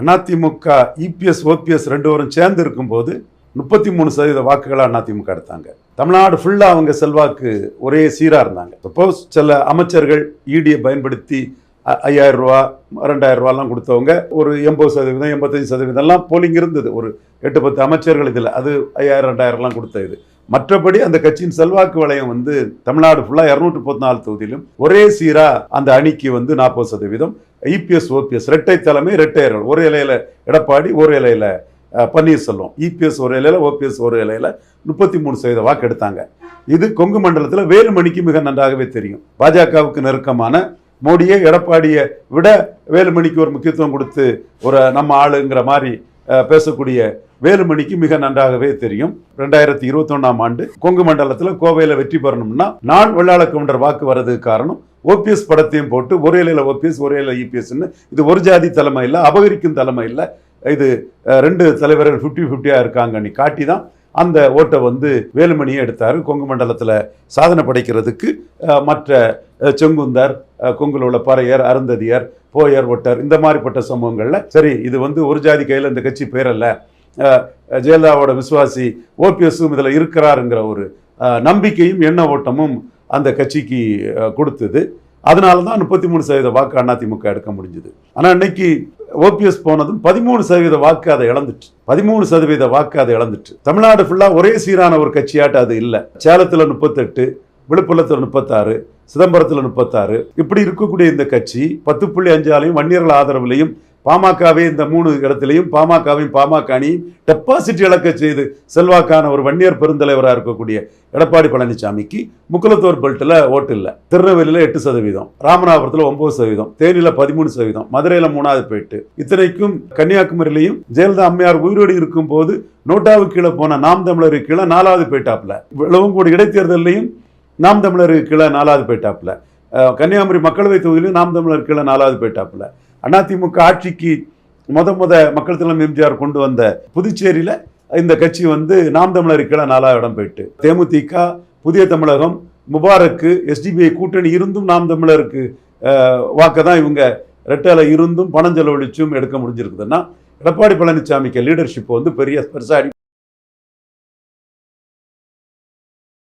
AIADMK EPS OPS ரெண்டு பேரும் சேர்ந்து இருக்கும்போது முப்பத்தி மூணு சதவீத வாக்குகளாக அதிமுக எடுத்தாங்க. தமிழ்நாடு ஃபுல்லாக அவங்க செல்வாக்கு ஒரே சீராக இருந்தாங்க. சப்போஸ் சில அமைச்சர்கள் இடியை பயன்படுத்தி ஐயாயிரம் ரூபா ரெண்டாயிரம் ரூபாலாம் கொடுத்தவங்க ஒரு எண்பது சதவீதம் எண்பத்தஞ்சு சதவீதம்லாம் போலிங் இருந்தது. ஒரு எட்டு பத்து அமைச்சர்கள் இதில் அது ஐயாயிரம் ரெண்டாயிரம்லாம் கொடுத்த இது. மற்றபடி அந்த கட்சியின் செல்வாக்கு வளையம் வந்து தமிழ்நாடு ஃபுல்லாக இரநூற்றி முப்பத்தி நாலு தொகுதியிலும் ஒரே சீராக அந்த அணிக்கு வந்து நாற்பது சதவீதம். இபிஎஸ் ஓபிஎஸ் இரட்டை தலைமை இரட்டையர்கள் ஒரு இலையில எடப்பாடி ஒரு இலையில பன்னீர்செல்வம். இபிஎஸ் ஒரு இலையில ஓபிஎஸ் ஒரு இலையில முப்பத்தி மூணு சதவீத வாக்கு எடுத்தாங்க. இது கொங்கு மண்டலத்தில் வேலுமணிக்கு மிக நன்றாகவே தெரியும். பாஜகவுக்கு நெருக்கமான மோடியை எடப்பாடியை விட வேலுமணிக்கு ஒரு முக்கியத்துவம் கொடுத்து ஒரு நம்ம ஆளுங்கிற மாதிரி பேசக்கூடிய வேலுமணிக்கு மிக நன்றாகவே தெரியும். ரெண்டாயிரத்தி இருபத்தொன்னாம் ஆண்டு கொங்கு மண்டலத்தில் கோவையில் வெற்றி பெறணும்னா நான் வெள்ளாள கவுண்டர் வாக்கு வர்றதுக்கு காரணம் ஓபிஎஸ் படத்தையும் போட்டு ஒரே இலையில் ஓபிஎஸ் ஒரே இலையில் இபிஎஸ்ன்னு இது ஒரு ஜாதி தலைமை இல்லை அபகரிக்கும் தலைமை இல்லை. இது ரெண்டு தலைவர்கள் ஃபிஃப்டி ஃபிஃப்டியாக இருக்காங்கன்னு காட்டி தான் அந்த ஓட்டை வந்து வேலுமணியை எடுத்தார். கொங்கு மண்டலத்தில் சாதனை படைக்கிறதுக்கு மற்ற செங்குந்தர் கொங்கில் கொங்குல உள்ள பறையர் அருந்ததியர் போயர் ஒட்டர் இந்த மாதிரிப்பட்ட சமூகங்களில் சரி இது வந்து ஒரு ஜாதி கையில் இந்த கட்சி பேரல்ல ஜெயலலிதாவோட விசுவாசி ஓபிஎஸும் இதில் இருக்கிறாருங்கிற ஒரு நம்பிக்கையும் எண்ண ஓட்டமும் அந்த கட்சிக்கு கொடுத்தது. அதனால தான் முப்பத்தி மூணு சதவீத வாக்கு அதிமுக எடுக்க முடிஞ்சுது. ஆனால் இன்னைக்கு ஓபிஎஸ் போனதும் பதிமூணு சதவீத வாக்கு அதை இழந்துட்டு பதிமூணு சதவீத வாக்கு அதை இழந்துட்டு தமிழ்நாடு ஃபுல்லாக ஒரே சீரான ஒரு கட்சியாட்டு அது இல்லை. சேலத்தில் முப்பத்தெட்டு விழுப்புரத்தில் முப்பத்தாறு சிதம்பரத்தில் முப்பத்தாறு இப்படி இருக்கக்கூடிய இந்த கட்சி பத்து புள்ளி அஞ்சாலையும் வன்னியர்கள் ஆதரவுலையும் பாமகவே இந்த மூணு இடத்துலையும் பாமகவையும் பாமக அணியும் டெபாசிட் இழக்க செய்து செல்வாக்கான ஒரு வன்னியர் பெருந்தலைவராக இருக்கக்கூடிய எடப்பாடி பழனிசாமிக்கு முக்குலத்தோர் பெல்ட்டில் ஓட்டு இல்லை. திருநெல்வேலியில் எட்டு சதவீதம் ராமநாதபுரத்தில் ஒன்பது சதவீதம் தேனியில் பதிமூணு சதவீதம் மதுரையில் மூணாவது போயிட்டு இத்தனைக்கும் கன்னியாகுமரியிலையும் ஜெயலலிதா அம்மையார் உயிரோடு இருக்கும்போது நோட்டாவுக்கு கீழே போன நாம் தமிழருக்கு கீழே நாலாவது போயிட்டாப்ல இவ்வளவும் கூட இடைத்தேர்தலையும் நாம் தமிழருக்கு கீழே நாலாவது போயிட்டாப்புல. கன்னியாகுமரி மக்களவை தொகுதியிலும் நாம் தமிழர் கீழே நாலாவது போயிட்டாப்ல அதிமுக ஆட்சிக்கு முத முத மக்கள் தலைமை எம்ஜிஆர் கொண்டு வந்த புதுச்சேரியில் இந்த கட்சி வந்து நாம் தமிழர் கீழே நாலாவது இடம் போயிட்டு. தேமுதிக புதிய தமிழகம் முபாரக்கு எஸ்டிபிஐ கூட்டணி இருந்தும் நாம் தமிழருக்கு வாக்கை தான் இவங்க ரெட்டலை இருந்தும் பணம் செலவழிச்சும் எடுக்க முடிஞ்சிருக்குதுன்னா எடப்பாடி பழனிசாமிக்கு லீடர்ஷிப் வந்து பெரிய பெருசாக